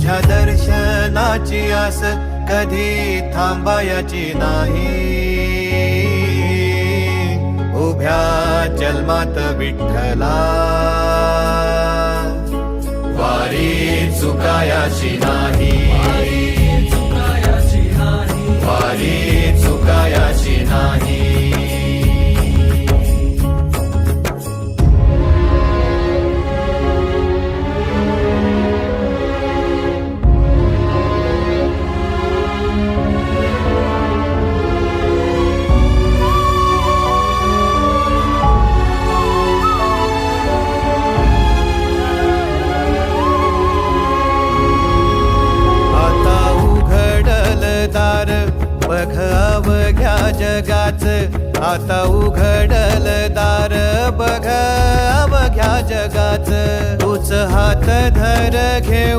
तुझ्या दर्शनाची आस कधी थांबायची नाही. उभ्या जन्मात विठ्ठला वारी चुकायाची नाही. बघ अवघ्या जगाच. आता उघडल दार बघ अवघ्या जगाच. तूच हात धर घेऊ